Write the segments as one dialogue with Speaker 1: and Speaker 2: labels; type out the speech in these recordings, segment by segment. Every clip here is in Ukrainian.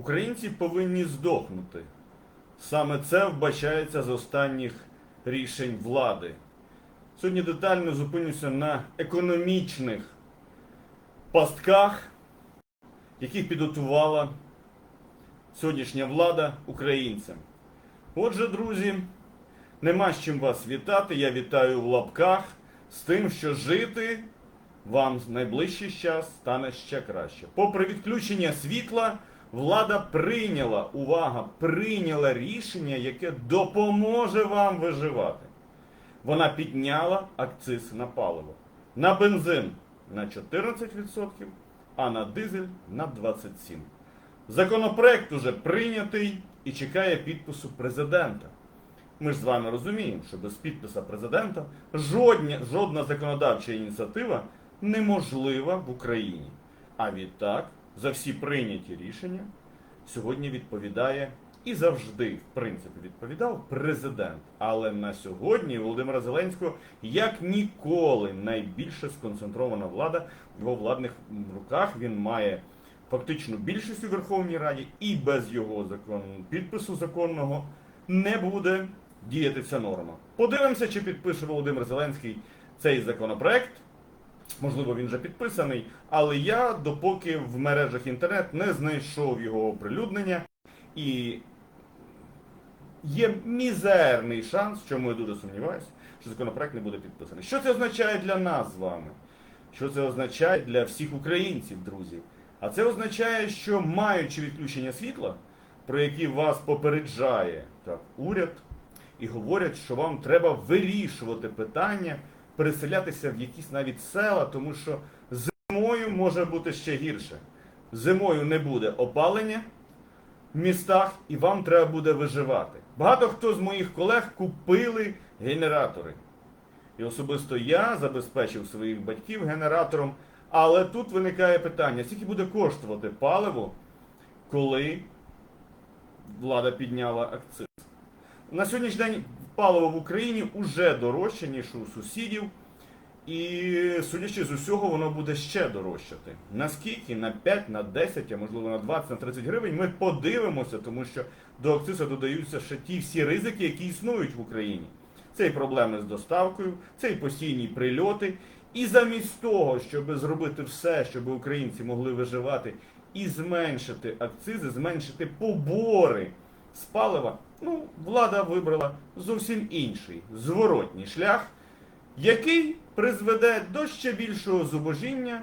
Speaker 1: Українці повинні здохнути. Саме це вбачається з останніх рішень влади. Сьогодні детально зупинюся на економічних пастках, яких підготувала сьогоднішня влада українцям. Отже, друзі, нема з чим вас вітати. Я вітаю в лапках з тим, що жити вам в найближчий час стане ще краще. Попри відключення світла, влада прийняла, увага, прийняла рішення, яке допоможе вам виживати. Вона підняла акциз на паливо. На бензин на 14%, а на дизель на 27%. Законопроект уже прийнятий і чекає підпису президента. Ми ж з вами розуміємо, що без підписа президента жодня, жодна законодавча ініціатива неможлива в Україні. А відтак за всі прийняті рішення сьогодні відповідає і завжди, в принципі, відповідав президент. Але на сьогодні Володимира Зеленського як ніколи найбільше сконцентрована влада в його владних руках. Він має фактично більшість у Верховній Раді і без його закон... підпису законного не буде діяти ця норма. Подивимося, чи підпише Володимир Зеленський цей законопроект. Можливо, він вже підписаний, але я допоки в мережах інтернет не знайшов його оприлюднення і є мізерний шанс, чому я дуже сумніваюся, що законопроект не буде підписаний. Що це означає для нас з вами? Що це означає для всіх українців, друзі? А це означає, що маючи відключення світла, про які вас попереджає так, уряд, і говорять, що вам треба вирішувати питання, переселятися в якісь навіть села, тому що зимою може бути ще гірше. Зимою не буде опалення в містах, і вам треба буде виживати. Багато хто з моїх колег купили генератори. І особисто я забезпечив своїх батьків генератором. Але тут виникає питання, скільки буде коштувати паливо, коли влада підняла акциз? На сьогоднішній день паливо в Україні вже дорожче, ніж у сусідів. І судячи з усього, воно буде ще дорожчати. Наскільки? На 5, на 10, а можливо на 20, на 30 гривень. Ми подивимося, тому що до акцизу додаються ще ті всі ризики, які існують в Україні. Це і проблеми з доставкою, це і постійні прильоти. І замість того, щоб зробити все, щоб українці могли виживати і зменшити акцизи, зменшити побори з палива, ну, влада вибрала зовсім інший зворотній шлях, який призведе до ще більшого зубожіння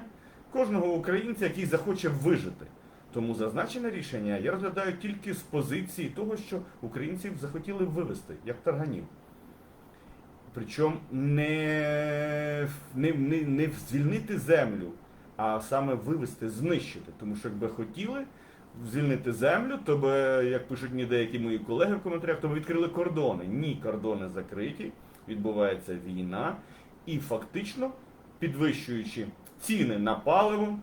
Speaker 1: кожного українця, який захоче вижити. Тому зазначене рішення я розглядаю тільки з позиції того, що українців захотіли вивести, як тарганів. Причому не, не, не, не звільнити землю, а саме вивести, знищити. Тому що якби хотіли звільнити землю, то би, як пишуть мені деякі мої колеги в коментарях, то би відкрили кордони. Ні, кордони закриті, відбувається війна, і фактично підвищуючи ціни на паливо,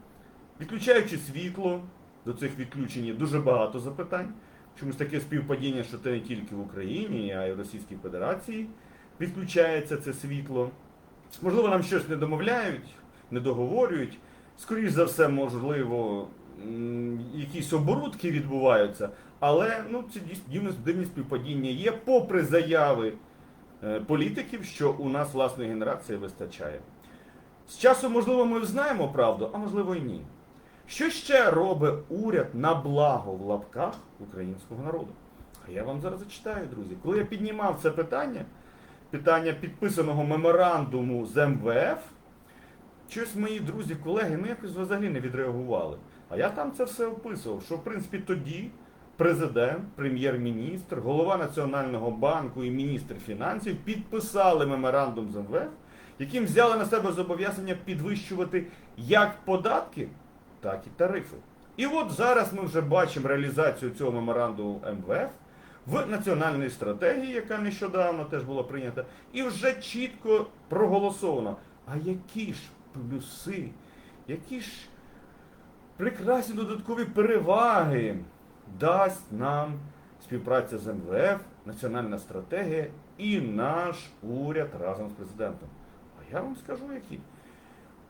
Speaker 1: відключаючи світло, до цих відключень є дуже багато запитань. Чомусь таке співпадіння, що це не тільки в Україні, а й в Російській Федерації відключається це світло. Можливо, нам щось не домовляють, не договорюють. Скоріш за все, можливо, якісь оборудки відбуваються, але ну, ці дійс- дивні, дивні співпадіння є, попри заяви політиків, що у нас власної генерації вистачає. З часом, можливо, ми знаємо правду, а можливо і ні. Що ще робить уряд на благо в лапках українського народу? А я вам зараз зачитаю, друзі. Коли я піднімав це питання, питання підписаного меморандуму з МВФ, щось мої друзі, колеги, ну якось взагалі не відреагували. А я там це все описував, що в принципі тоді президент, прем'єр-міністр, голова Національного банку і міністр фінансів підписали меморандум з МВФ, яким взяли на себе зобов'язання підвищувати як податки, так і тарифи. І от зараз ми вже бачимо реалізацію цього меморандуму МВФ в національній стратегії, яка нещодавно теж була прийнята, і вже чітко проголосовано. А які ж плюси, які ж прекрасні додаткові переваги дасть нам співпраця з МВФ, національна стратегія і наш уряд разом з президентом. А я вам скажу які.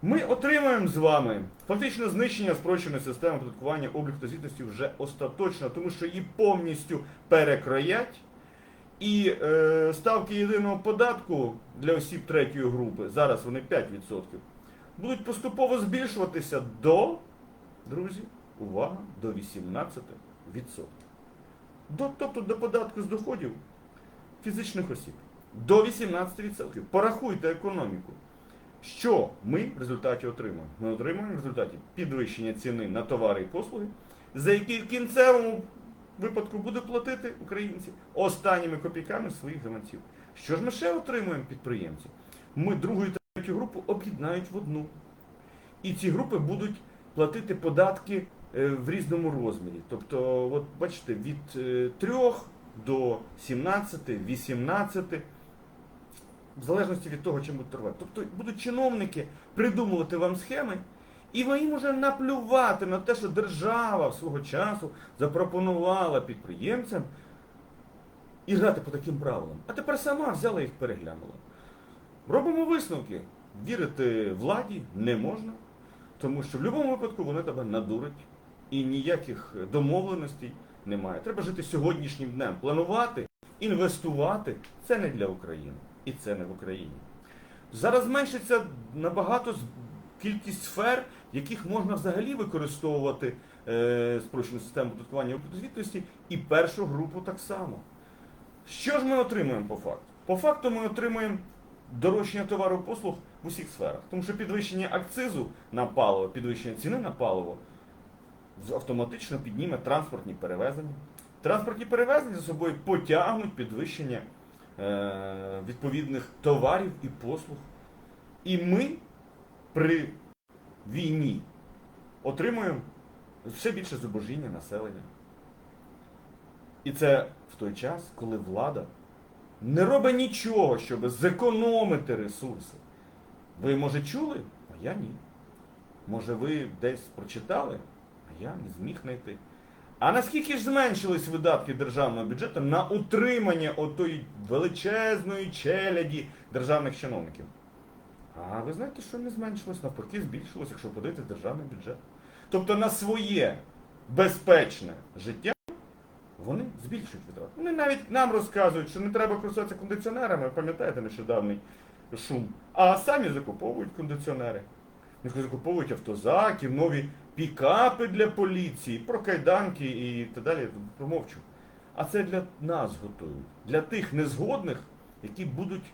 Speaker 1: Ми отримаємо з вами фактично знищення спрощеної системи оподаткування обліку та звітності вже остаточно, тому що її повністю перекроять. І е, ставки єдиного податку для осіб третьої групи, зараз вони 5%, будуть поступово збільшуватися до, друзі, увага, до 18%. До, тобто до податку з доходів фізичних осіб. До 18%. Порахуйте економіку. Що ми в результаті отримаємо? Ми отримаємо в результаті підвищення ціни на товари і послуги, за які в кінцевому випадку будуть платити українці останніми копійками своїх гаманців. Що ж ми ще отримуємо підприємці? Ми другу і третю групу об'єднають в одну. І ці групи будуть платити податки в різному розмірі. Тобто, от бачите, від е, 3 до 17, 18, в залежності від того, чим будуть торгувати. Тобто будуть чиновники придумувати вам схеми, і ви їм уже наплювати на те, що держава свого часу запропонувала підприємцям і грати по таким правилам. А тепер сама взяла їх переглянула. Робимо висновки. Вірити владі не можна, тому що в будь-якому випадку вони тебе надурять і ніяких домовленостей немає. Треба жити сьогоднішнім днем. Планувати, інвестувати це не для України. І це не в Україні. Зараз зменшиться набагато кількість сфер, яких можна взагалі використовувати е, спрощену систему оподаткування звітності, і першу групу так само. Що ж ми отримуємо по факту? По факту ми отримуємо дорожчання товару послуг в усіх сферах. Тому що підвищення акцизу на паливо, підвищення ціни на паливо автоматично підніме транспортні перевезення. Транспортні перевезення за собою потягнуть підвищення е, відповідних товарів і послуг. І ми при війні отримуємо все більше зубожіння населення. І це в той час, коли влада не робить нічого, щоб зекономити ресурси. Ви, може, чули? А я ні. Може, ви десь прочитали, я не зміг знайти. А наскільки ж зменшились видатки державного бюджету на утримання отої величезної челяді державних чиновників? А ви знаєте, що не зменшилось, навпаки, збільшилось, якщо подивитися державний бюджет. Тобто на своє безпечне життя вони збільшують витрати. Вони навіть нам розказують, що не треба користуватися кондиціонерами, пам'ятаєте нещодавний шум. А самі закуповують кондиціонери. Вони закуповують автозаки, нові пікапи для поліції, про кайданки і так далі. Промовчу. А це для нас готують. Для тих незгодних, які будуть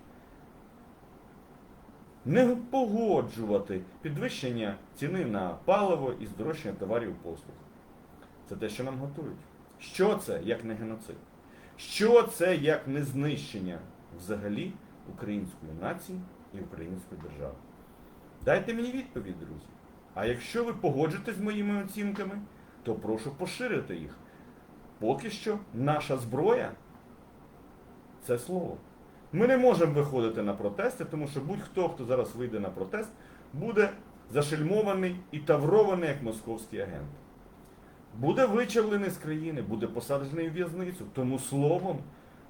Speaker 1: не погоджувати підвищення ціни на паливо і здорожчання товарів послуг. Це те, що нам готують. Що це, як не геноцид? Що це, як не знищення взагалі української нації і української держави? Дайте мені відповідь, друзі. А якщо ви погоджуєтесь з моїми оцінками, то прошу поширити їх. Поки що наша зброя це слово. Ми не можемо виходити на протести, тому що будь-хто, хто зараз вийде на протест, буде зашельмований і таврований як московський агент. Буде вичавлений з країни, буде посаджений в в'язницю. Тому словом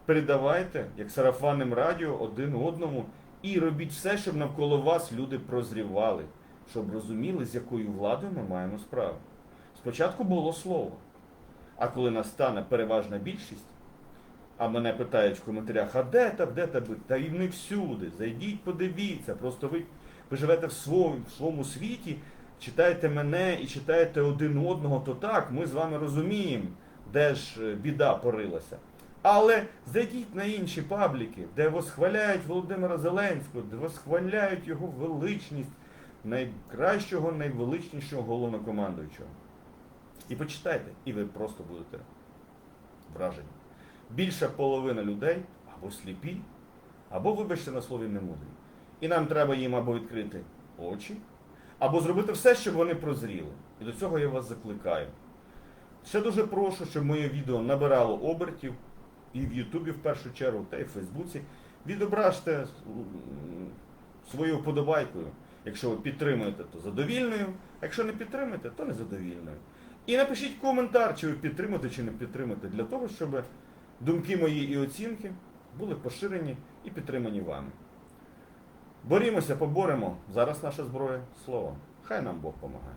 Speaker 1: передавайте, як сарафанним радіо, один одному і робіть все, щоб навколо вас люди прозрівали, щоб розуміли, з якою владою ми маємо справу. Спочатку було слово. А коли настане переважна більшість, а мене питають в коментарях, а де там, де там? Та і не всюди. Зайдіть, подивіться. Просто ви, ви живете в своєму, в своєму світі, читаєте мене і читаєте один одного, то так, ми з вами розуміємо, де ж е, біда порилася. Але зайдіть на інші пабліки, де восхваляють Володимира Зеленського, де восхваляють його величність найкращого, найвеличнішого головнокомандуючого. І почитайте, і ви просто будете вражені. Більша половина людей або сліпі, або, вибачте на слові, немудрі. І нам треба їм або відкрити очі, або зробити все, щоб вони прозріли. І до цього я вас закликаю. Ще дуже прошу, щоб моє відео набирало обертів і в Ютубі в першу чергу, та й в Фейсбуці. Відображте свою вподобайкою. Якщо ви підтримуєте, то задовільною, а якщо не підтримуєте, то незадовільною. І напишіть коментар, чи ви підтримуєте, чи не підтримуєте, для того, щоб думки мої і оцінки були поширені і підтримані вами. Борімося, поборемо. Зараз наша зброя слово. Хай нам Бог помагає.